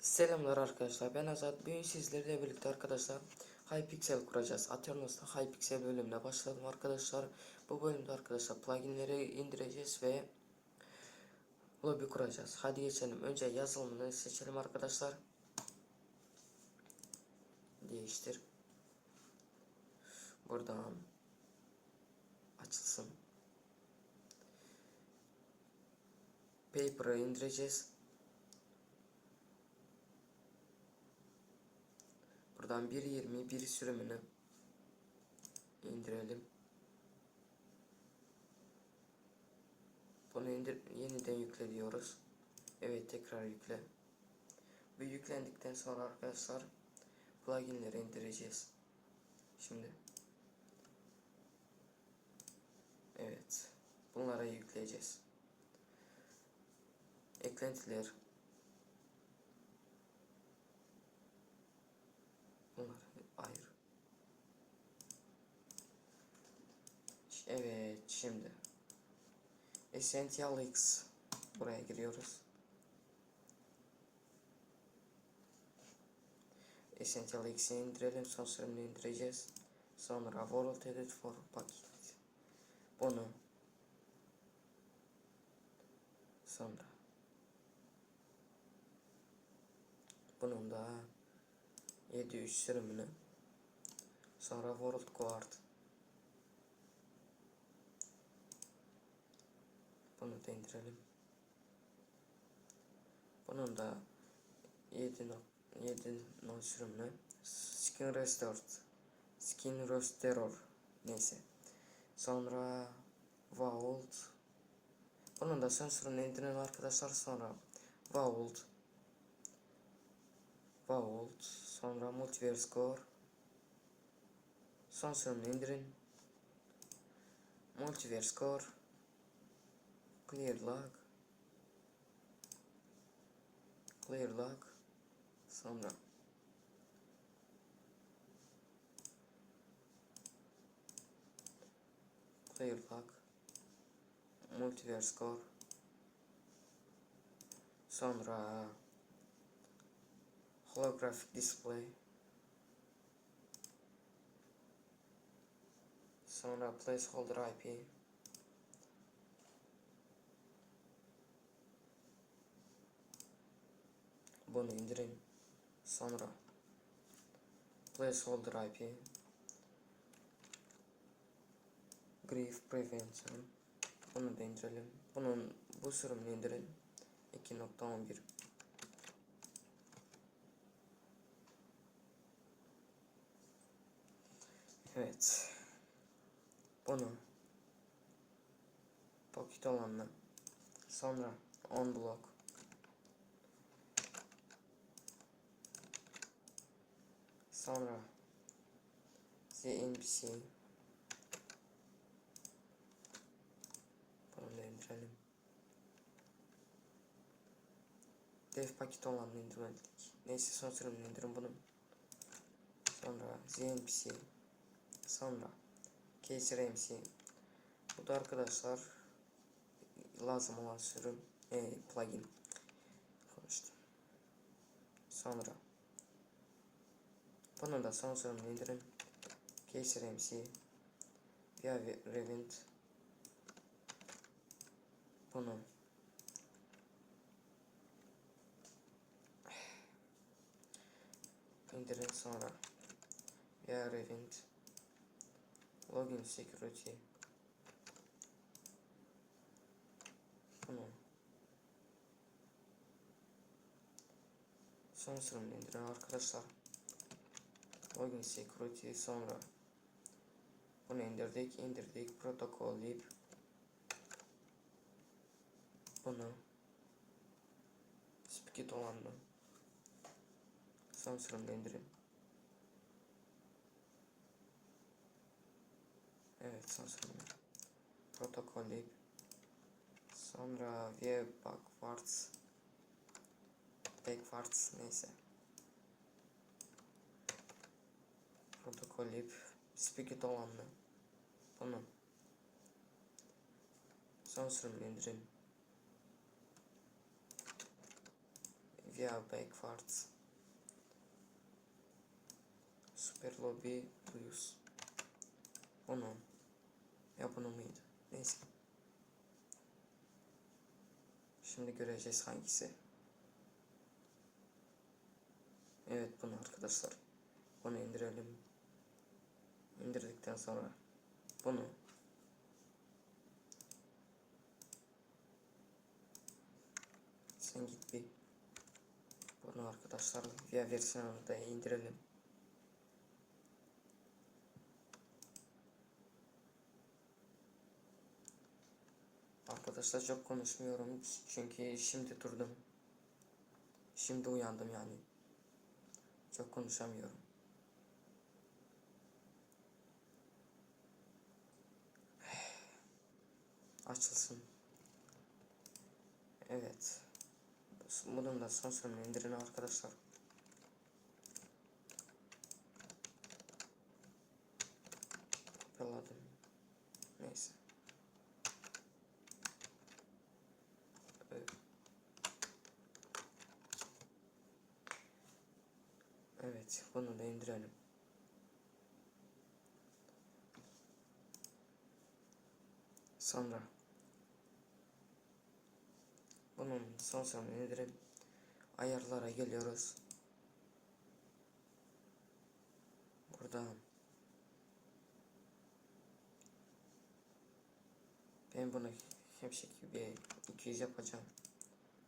Selamlar arkadaşlar. Ben Azat. Bugün sizlerle birlikte arkadaşlar Hypixel kuracağız. Aternos'ta Hypixel bölümüne başladım arkadaşlar. Bu bölümde arkadaşlar pluginleri indireceğiz ve Lobby kuracağız. Hadi geçelim. Önce yazılımını seçelim arkadaşlar. Değiştir. Buradan Açılsın. Paper'ı indireceğiz Buradan 1.20 bir sürümünü indirelim. Bunu indir yeniden yükle diyoruz. Evet tekrar yükle. Bu yüklendikten sonra arkadaşlar pluginleri indireceğiz. Şimdi Evet. Bunlara yükleyeceğiz. Eklentiler şimdi Essential X buraya giriyoruz. Essential X'i indirelim son sürümünü indireceğiz. Sonra World Edit for Paket. Bunu sonra bunun da 700 sürümünü sonra World Guard bunu da indirelim bunun da 7 no 7 no sürümünü Skin Restored Skin Restorer neyse sonra Vault bunun da son sürümünü indirin arkadaşlar sonra Vault Vault, sonra Multiverse Core. Son sürümünü indirin. Multiverse Core. Clear lock Clear Log. Sonra Clear Log. Multiverse Core. Sonra holographic display sonra placeholder IP bunu indirin sonra placeholder IP grief prevention. Bunu da indirelim. Bunun bu sürümünü indirin. 2.11 Evet. Bunu pocket olanla sonra on block sonra ZNPC bunu da indirelim. Dev paket olanla indirmedik. Neyse son sürümünü indirin bunu. Sonra ZNPC Sonra Case MC. Bu da arkadaşlar lazım olan sürüm e, plugin. Konuştum. Sonra bunu da son sürümünü indirin. Case MC via Revit bunu indirin sonra via Revit Login security. Bunu son sürümünü indirin arkadaşlar. Login security sonra bunu indirdik indirdik protokolleyip bunu spikit olanını son sürümde indirin. Evet son sürümü. Protokolleyip sonra web backwards backwards neyse. Protokolleyip spikit olanını bunu son sürümünü indirin. via backwards. Super lobby blues. Bunu. Ya bunu muydu? Neyse. Şimdi göreceğiz hangisi. Evet bunu arkadaşlar. Bunu indirelim. İndirdikten sonra bunu sen git bir bunu arkadaşlar via versiyonunu da indirelim. Arkadaşlar çok konuşmuyorum çünkü şimdi durdum. Şimdi uyandım yani. Çok konuşamıyorum. Açılsın. Evet. Bunun da son sürümünü indirin arkadaşlar. Kopyaladım. Neyse. Evet. Evet, bunu da indirelim. Sonra bunun son sonunu indirip ayarlara geliyoruz. Burada ben bunu hemşek gibi 200 yapacağım.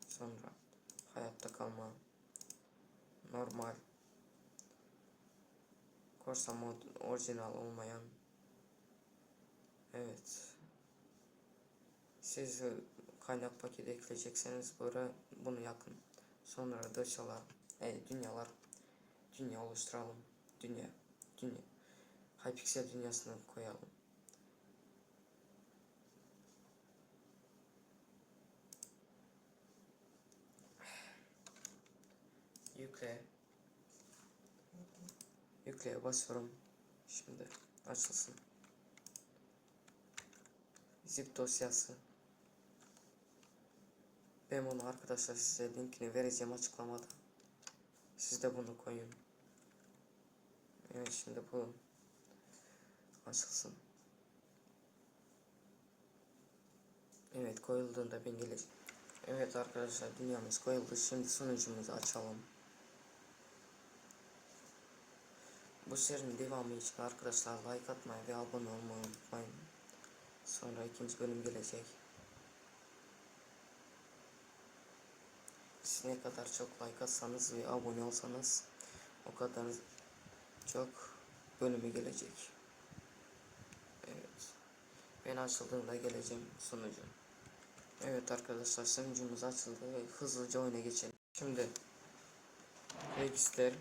Sonra hayatta kalma. Normal. Korsa mod orijinal olmayan. Evet. Siz kaynak paketi ekleyecekseniz böyle bunu yakın. Sonra dışalar e, dünyalar dünya oluşturalım. Dünya dünya. Hypixel dünyasını koyalım. Yükle. Yükleye basıyorum. Şimdi açılsın. Zip dosyası ben bunu arkadaşlar size linkini vereceğim açıklamada. Siz de bunu koyun. Evet şimdi bu açılsın. Evet koyulduğunda ben geleceğim evet arkadaşlar dünyamız koyuldu. Şimdi sunucumuzu açalım. Bu serinin devamı için arkadaşlar like atmayı ve abone olmayı unutmayın. Sonra ikinci bölüm gelecek. Ne kadar çok like atsanız ve abone olsanız o kadar çok bölümü gelecek. Evet. Ben açıldığında geleceğim sunucu. Evet arkadaşlar sunucumuz açıldı. Hızlıca oyuna geçelim. Şimdi register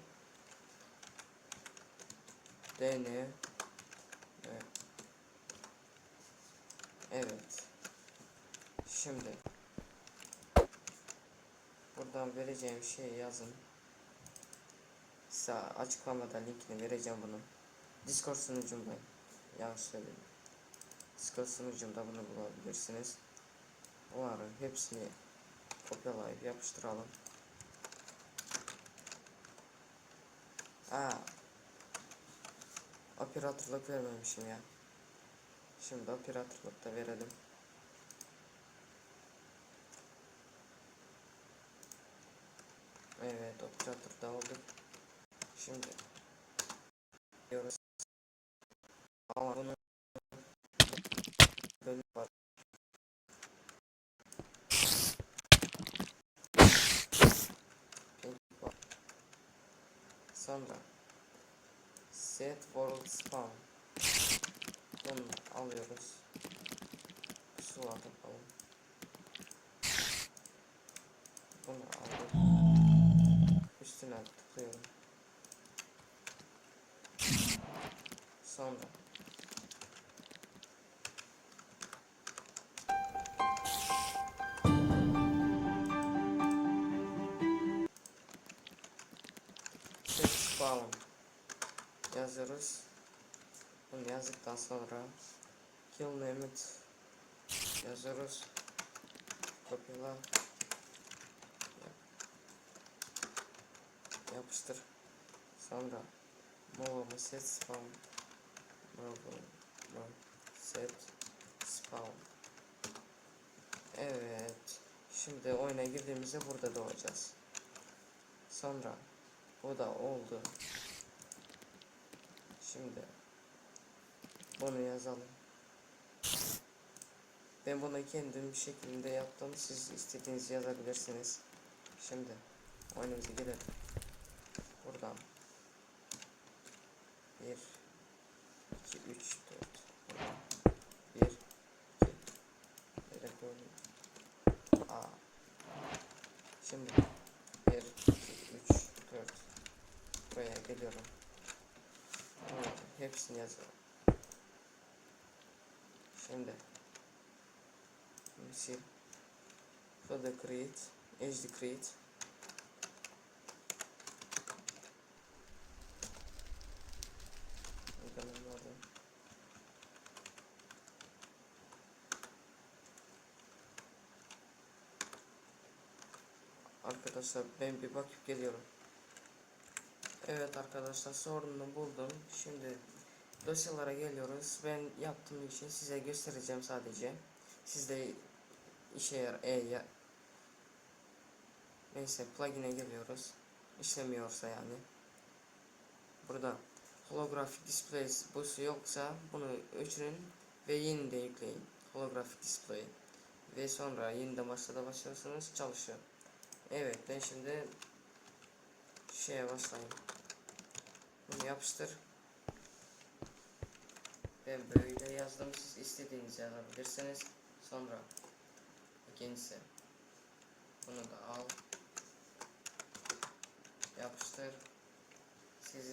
DN evet. evet. Şimdi buradan vereceğim şeyi yazın. Size açıklamada linkini vereceğim bunu. Discord sunucumda yanlış söyledim. Discord sunucumda bunu bulabilirsiniz. Bunların hepsini kopyalayıp yapıştıralım. Aa, Operatörlük vermemişim ya. Şimdi operatörlük da verelim. Evet operatör da olduk. Şimdi diyoruz. Ama bunu bölüm var. Sonra set world spawn bunu alıyoruz su atalım bunu aldım üstüne tıklıyorum sonra spawn yazıyoruz. Bunu yazdıktan sonra kill limit yazıyoruz. Kopyala. Yapıştır. Sonra move set spawn move set spawn Evet. Şimdi oyuna girdiğimizde burada doğacağız. Sonra bu da oldu. Şimdi bunu yazalım. Ben bunu kendim bir şekilde yaptım. Siz istediğinizi yazabilirsiniz. Şimdi oyunumuza girelim. Buradan. 1 2 3 4 1 2 Nereye koyayım? A. Şimdi 1 2 3 4 Buraya geliyorum. Evet, hepsini yazıyorum. Şimdi sil further create edge create Arkadaşlar ben bir bakıp geliyorum. Evet arkadaşlar sorununu buldum. Şimdi dosyalara geliyoruz. Ben yaptığım için size göstereceğim sadece. Siz de işe yarar. E, ya, neyse plugin'e geliyoruz. İşlemiyorsa yani. Burada holographic displays bu yoksa bunu öçürün ve yeniden yükleyin. Holographic display. Ve sonra yeniden başlada başlıyorsunuz çalışıyor. Evet ben şimdi şeye başlayayım. Bunu yapıştır. Ben böyle yazdım. Siz istediğinizi yazabilirsiniz. Sonra ikincisi bunu da al. Yapıştır. Siz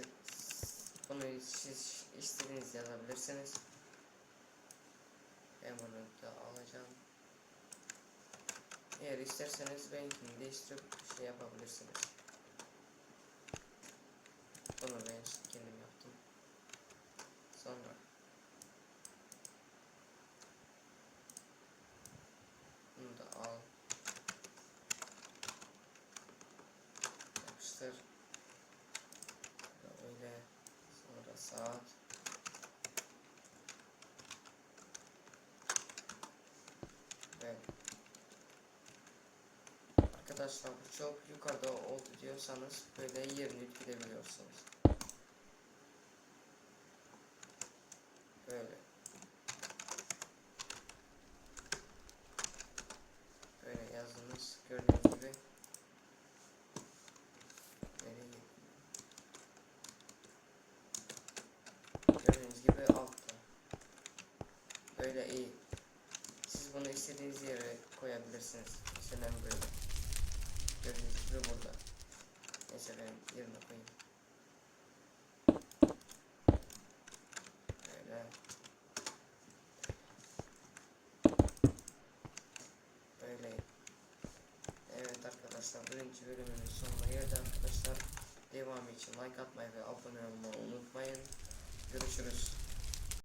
bunu siz istediğiniz yazabilirsiniz. Ben bunu da alacağım. Eğer isterseniz benimkini değiştirip şey yapabilirsiniz. Bunu ben kendim yaptım. Sonra bunu da al. Yapıştır. Öyle. Sonra saat. Ve Arkadaşlar bu çok yukarıda oldu diyorsanız böyle yerini gidebiliyorsunuz. Böyle. Böyle yazdınız gördüğünüz gibi. Gördüğünüz gibi altta. Böyle iyi. Siz bunu istediğiniz yere koyabilirsiniz. Mesela böyle. Gördüğünüz gibi burada. Neyse ben yerine koyayım. Böyle. Böyle. Evet arkadaşlar birinci bölümümün sonuna geldi arkadaşlar. Devamı için like atmayı ve abone olmayı unutmayın. Görüşürüz.